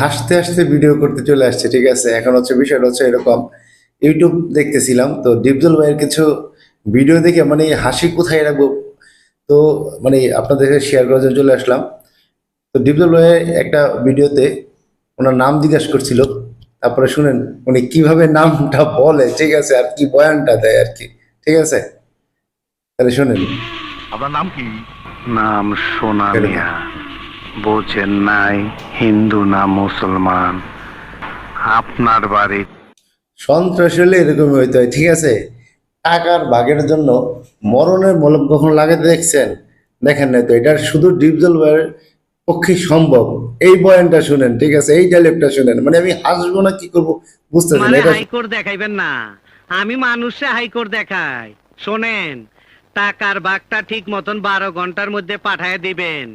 হাসতে হাসতে ভিডিও করতে চলে আসছে ঠিক আছে? এখন হচ্ছে বিষয়টা হচ্ছে এরকম। ইউটিউব দেখতেছিলাম তো ডিপজল ভাইয়ের কিছু ভিডিও দেখে মানে হাসি কোথায় রাখব? তো মানে আপনাদের শেয়ার করার জন্য চলে আসলাম। তো ডিপজল ভাইয়ের একটা ভিডিওতে ওনার নাম জিজ্ঞাসা করছিল। তারপরে শুনেন উনি কীভাবে নামটা বলে ঠিক আছে? আর কি বয়ানটা দেয় আর কি ঠিক আছে? তাহলে শুনেন। আপনার নাম কি? নাম সোনা মিয়া। বোঝেন নাই হিন্দু না মুসলমান। আপনার বাড়ি সন্ত্রাস হলে এরকমই হইতে হয় ঠিক আছে? টাকার ভাগের জন্য মরণের মলম কখন লাগে দেখছেন? দেখেন না তো এটা শুধু ডিপজল ভাইয়ের পক্ষে সম্ভব। এই বয়ানটা শুনেন ঠিক আছে? এই ডায়লগটা শুনেন। মানে আমি হাসবো না কি করব? বুঝতে মানে এটা হাইকোর্ট দেখাইবেন না। আমি মানুষে হাইকোর্ট দেখাই। শোনেন টাকার বাঘটা ঠিক মতন বারো ঘণ্টার মধ্যে পাঠায় দিবেন।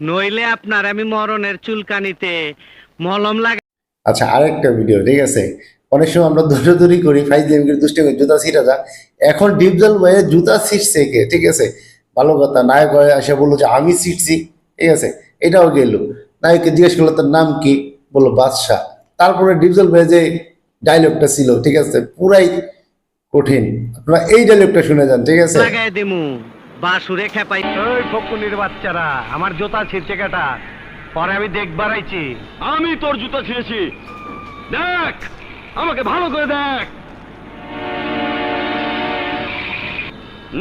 নইলে আপনার আমি মরণের চুলকানিতে মলম লাগা আচ্ছা আরেকটা ভিডিও ঠিক আছে? অনেক সময় আমরা দৌড়াদৌড়ি করি ফাইজ গেমকে দুষ্টি করি জুতা ছিঁড়া যা। এখন ডিপজল ভাইয়ের জুতা ছিটছে কে ঠিক আছে? ভালো কথা নায়ক আসে বলল যে আমি ছিটছি ঠিক আছে? এটাও গেল। নায়ককে জিজ্ঞেস করল তার নাম কি? বলল বাদশাহ। তারপরে ডিপজল ভাই যে ডায়লগটা ছিল ঠিক আছে? পুরাই কঠিন। আপনারা এই ডায়লগটা শুনে যান ঠিক আছে? দিমু বাসুরে খেপাই ওই ফকুনির বাচ্চারা আমার জুতা ছিঁড়ছে কেটা। পরে আমি দেখবার আইছি। আমি তোর জুতা ছিঁড়েছি। দেখ আমাকে ভালো করে দেখ।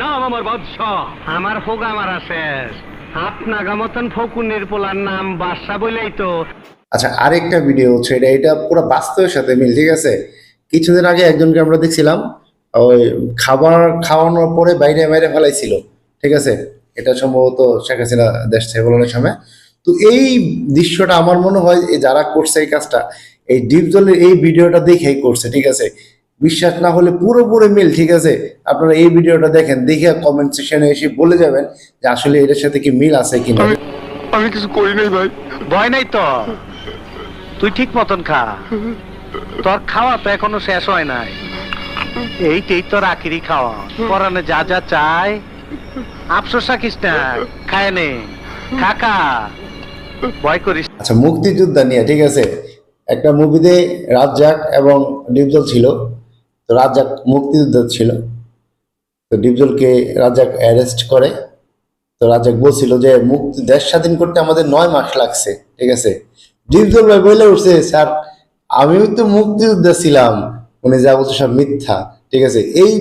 নাম আমার বাদশাহ। আমার হোগা মারা শেষ। আপনাগা মতন ফকুনের পোলার নাম বাদশা বলেই তো। আচ্ছা আরেকটা ভিডিও হচ্ছে এটা এটা পুরো বাস্তবের সাথে মিল ঠিক আছে? কিছুদিন আগে একজনকে আমরা দেখছিলাম ওই খাবার খাওয়ানোর পরে বাইরে বাইরে ফেলাইছিল। ঠিক আছে? এটা সম্ভবত শেখ হাসিনা দেশ থেকে বলানোর সময়। তো এই দৃশ্যটা আমার মনে হয় এই যারা করছে এই কাজটা এই ডিপ জলের এই ভিডিওটা দেখেই করছে ঠিক আছে? বিশ্বাস না হলে পুরোপুরি মিল ঠিক আছে? আপনারা এই ভিডিওটা দেখেন দেখে কমেন্ট সেকশনে এসে বলে যাবেন যে আসলে এটার সাথে কি মিল আছে কিনা আমি কিছু করি নাই ভাই। ভয় নাই তো? তুই ঠিক মতন খা। তোর খাওয়া তো এখনও শেষ হয় নাই। এইটাই তোর আখিরি খাওয়া। পরানে যা যা চায় আফসোস রাখিস না খায় নে। কাকা ভয় করিস। আচ্ছা মুক্তিযোদ্ধা নিয়ে, ঠিক আছে? একটা মুভিতে রাজ্জাক এবং ডিপজল ছিল। তো রাজ্জাক মুক্তিযোদ্ধা ছিল। তো ডিপজলকে রাজ্জাক অ্যারেস্ট করে। তো রাজ্জাক বলছিল যে, মুক্তি, দেশ স্বাধীন করতে আমাদের নয় মাস লাগছে, ঠিক আছে? ডিপজল ভাই বলে উঠছে, স্যার, আমিও তো মুক্তিযোদ্ধা ছিলাম। উনি যা বলছে সব মিথ্যা, ঠিক আছে? এই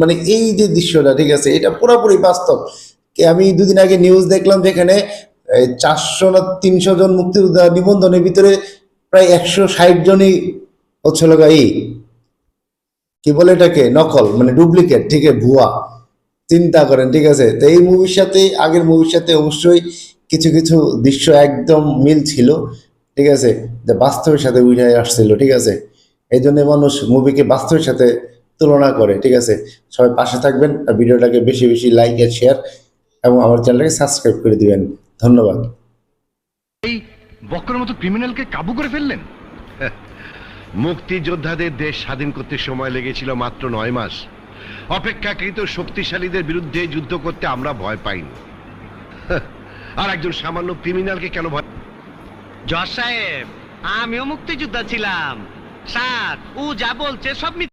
মানে এই যে দৃশ্যটা, ঠিক আছে, এটা পুরোপুরি বাস্তব। আমি দুদিন আগে নিউজ দেখলাম যেখানে চারশো না তিনশো জন মুক্তিযোদ্ধা নিবন্ধনের ভিতরে প্রায় একশো ষাট জনই হচ্ছে এই, কি বলে এটাকে, নকল মানে ডুপ্লিকেট ঠিক আছে, ভুয়া। চিন্তা করেন, ঠিক আছে। তো এই মুভির সাথে, আগের মুভির সাথে অবশ্যই কিছু কিছু দৃশ্য একদম মিল ছিল, ঠিক আছে। যে বাস্তবের সাথে উঠে আসছিল, ঠিক আছে। এই জন্য মানুষ মুভিকে বাস্তবের সাথে তুলনা করে ঠিক আছে? সবাই পাশে থাকবেন আর ভিডিওটাকে বেশি বেশি লাইক আর শেয়ার এবং আমার চ্যানেলটাকে সাবস্ক্রাইব করে দিবেন। ধন্যবাদ। বক্কর মতো ক্রিমিনালকে কাবু করে ফেললেন? মুক্তিযোদ্ধাদের দেশ স্বাধীন করতে সময় লেগেছিল মাত্র নয় মাস। অপেক্ষাকৃত শক্তিশালীদের বিরুদ্ধে যুদ্ধ করতে আমরা ভয় পাইনি। আর একজন সামান্য ক্রিমিনালকে কেন ভয় জজ সাহেব আমিও মুক্তিযোদ্ধা ছিলাম। স্যার ও যা বলছে সব।